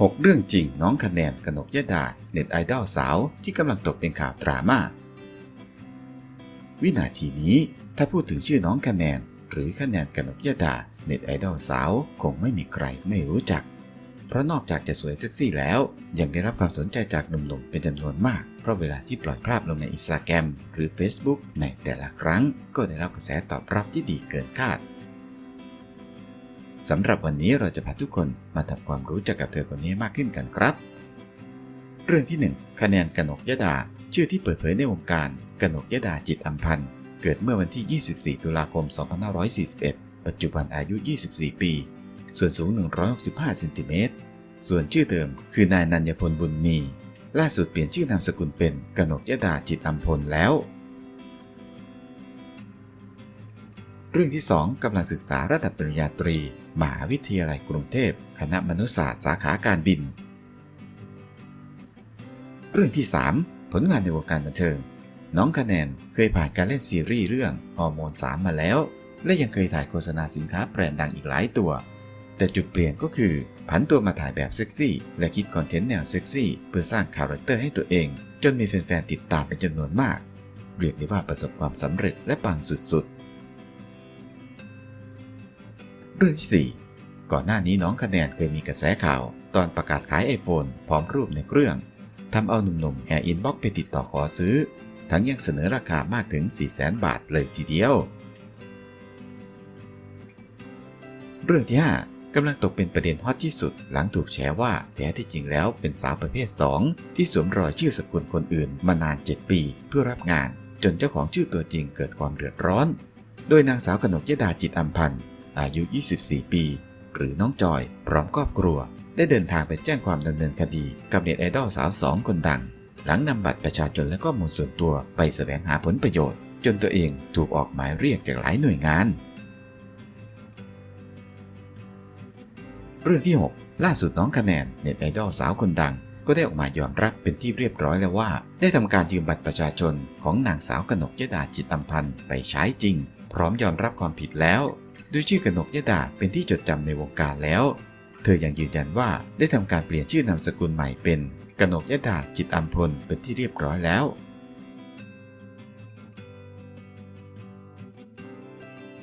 6 เรื่องจริงน้องคะแนนกนกยดา เน็ตไอดอลสาวที่กำลังตกเป็นข่าวดราม่า วินาทีนี้ถ้าพูดถึงชื่อน้องคะแนน หรือคะแนนกนกยดา เน็ตไอดอลสาวคงไม่มีใครไม่รู้จัก เพราะนอกจากจะสวยเซ็กซี่แล้ว ยังได้รับความสนใจจากหนุ่มๆเป็นจำนวนมาก เพราะเวลาที่ปล่อยภาพลงในอินสตาแกรมหรือ Facebook ในแต่ละครั้ง ก็ได้รับกระแสตอบรับที่ดีเกินคาด สำหรับวันนี้เราจะพาทุกคนมาทำความรู้จักกับเธอคนนี้มากขึ้นกันครับ เรื่องที่ 1 คะแนนกนกยดา ชื่อที่เปิดเผยในวงการกนกยดาจิตอัมพันธ์ เกิดเมื่อวันที่ 24 ตุลาคม 2541 ปัจจุบันอายุ 24 ปี ส่วนสูง 165เซนติเมตร ส่วนชื่อเดิมคือนายนันยพลบุญมี ล่าสุดเปลี่ยนชื่อนามสกุลเป็นกนกยดาจิตอัมพลแล้ว เรื่องที่ 2กำลังศึกษาระดับปริญญาตรีมหาวิทยาลัยกรุงเทพ คณะมนุษยศาสตร์สาขาการบิน เรื่องที่ 3 ผลงานในวงการบันเทิง น้องคะแนนเคยผ่านการเล่นซีรีส์เรื่องฮอร์โมน3มาแล้ว และยังเคยถ่ายโฆษณาสินค้าแบรนด์ดังอีกหลายตัว แต่จุดเปลี่ยนก็คือผันตัวมาถ่ายแบบเซ็กซี่ และคิดคอนเทนต์แนวเซ็กซี่เพื่อสร้างคาแรคเตอร์ให้ตัวเอง จนมีแฟนๆติดตามเป็นจำนวนมาก เรียกได้ว่าประสบความสำเร็จและปังสุดๆ เรื่องที่ 4 ก่อนหน้านี้น้องคะแนนเคยมีกระแสข่าว ตอนประกาศขาย iPhone พร้อมรูปในเครื่องทำเอาหนุ่มๆแห่อินบ็อกไปติดต่อขอซื้อ ทั้งยังเสนอราคามากถึง 400,000บาทเลยทีเดียว เรื่องที่ 5กำลังตกเป็นประเด็นฮอตที่สุด หลังถูกแฉว่าแท้ที่จริงแล้วเป็นสาวประเภท 2 ที่สวมรอยชื่อสกุลคนอื่นมานาน 7 ปีเพื่อรับงาน จนเจ้าของชื่อตัวจริงเกิดความเดือดร้อน โดยนางสาวกนกยดาจิตอัมพันธ์ อายุ 24 ปี หรือน้องจอย พร้อมครอบครัว ได้เดินทางไปแจ้งความดำเนินคดี กับเน็ตไอดอลสาวสองคนดัง หลังนำบัตรประชาชนและข้อมูลส่วนตัวไปแสวงหาผลประโยชน์ จนตัวเองถูกออกหมายเรียกจากหลายหน่วยงาน เรื่องที่ 6 ล่าสุดน้องคะแนนเน็ตไอดอลสาวคนดัง ก็ได้ออกมายอมรับเป็นที่เรียบร้อยแล้วว่า ได้ทำการยืมบัตรประชาชนของนางสาวกนกยดาจิตอัมพันธ์ไปใช้จริง พร้อมยอมรับความผิดแล้วโดยชื่อกนกยดาเป็นที่จดจำในวงการแล้ว เธอยังยืนยันว่าได้ทำการเปลี่ยนชื่อนามสกุลใหม่เป็นกนกยดาจิตอัมพลเป็นที่เรียบร้อยแล้ว